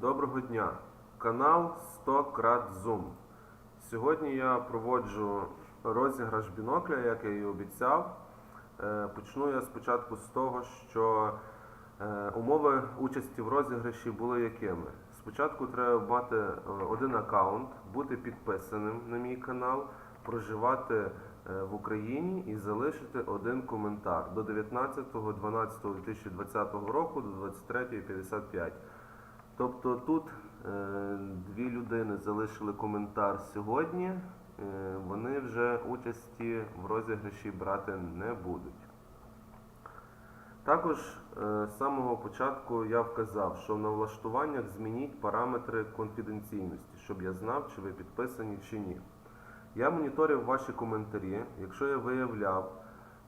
Доброго дня! Канал 100 крат Zoom. Сьогодні я проводжу розіграш бінокля, як я і обіцяв. Е, Почну я спочатку з того, що е, умови участі в розіграші були якими. Спочатку треба мати е, один аккаунт, бути підписаним на мій канал, проживати в Україні і залишити один коментар до 19.12.2020 року до 23.55. Тобто тут е, дві людини залишили коментар сьогодні, е, вони вже участі в розіграші брати не будуть. Також е, з самого початку я вказав, що на влаштуваннях змініть параметри конфіденційності, щоб я знав, чи ви підписані чи ні. Я моніторив ваші коментарі. Якщо я виявляв,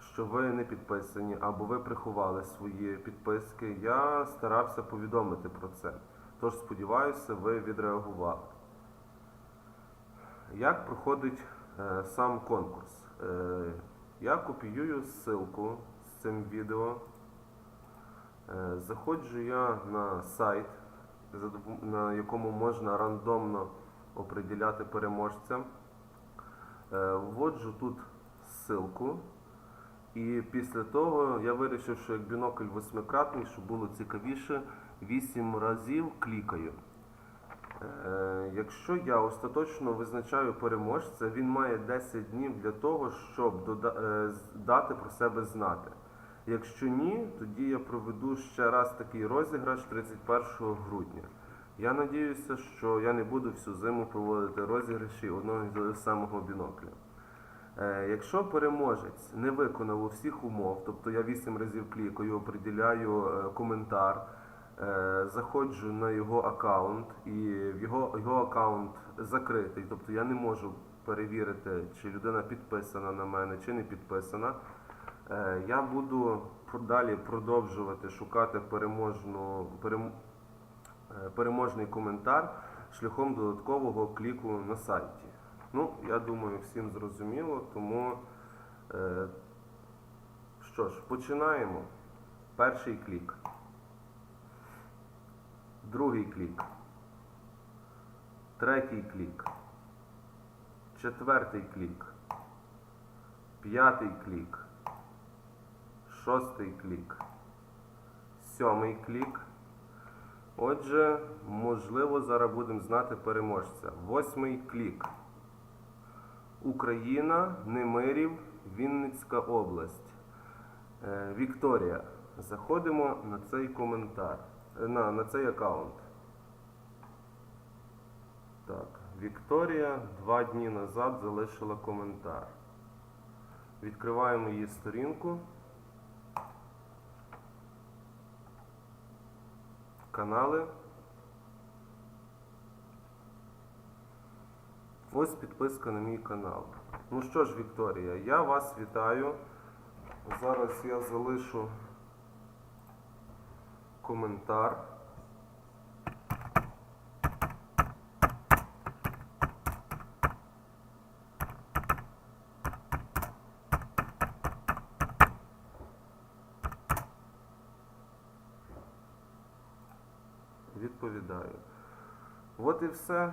що ви не підписані або ви приховали свої підписки, я старався повідомити про це. Тож сподіваюся, ви відреагували. Як проходить е, сам конкурс? Е, я копіюю ссылку з цим відео. Е, заходжу я на сайт, на якому можна рандомно определяти переможця. Е, вводжу тут ссылку. І після того я вирішив, що як бінокль восьмикратний, щоб було цікавіше, 8 разів клікаю. Е, якщо я остаточно визначаю переможця, він має 10 днів для того, щоб е, з- дати про себе знати. Якщо ні, тоді я проведу ще раз такий розіграш 31 грудня. Я надіюся, що я не буду всю зиму проводити розіграші одного того самого бінокля. Е, Якщо переможець не виконав усіх умов, тобто я 8 разів клікаю, определяю е, коментар, заходжу на його аккаунт, і його, його аккаунт закритий, тобто я не можу перевірити, чи людина підписана на мене, чи не підписана. Е, Я буду далі продовжувати шукати переможну, перем, е, переможний коментар шляхом додаткового кліку на сайті. Ну, я думаю, всім зрозуміло, тому е, що ж, починаємо. Перший клік. Другий клік. Третій клік. Четвертий клік. П'ятий клік. Шостий клік. Сьомий клік. Отже, можливо, зараз будемо знати переможця. Восьмий клік. Україна, Немирів, Вінницька область. Е, Вікторія. Заходимо на цей коментар. На, на цей аккаунт. Так, Вікторія два дні назад залишила коментар. Відкриваємо її сторінку. Канали. Ось підписка на мій канал. Ну що ж, Вікторія, я вас вітаю. Зараз я залишу коментар. Відповідаю. От і все.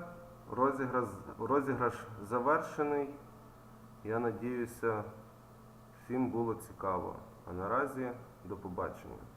Розіграш, розіграш завершений. Я надіюся, всім було цікаво. А наразі до побачення.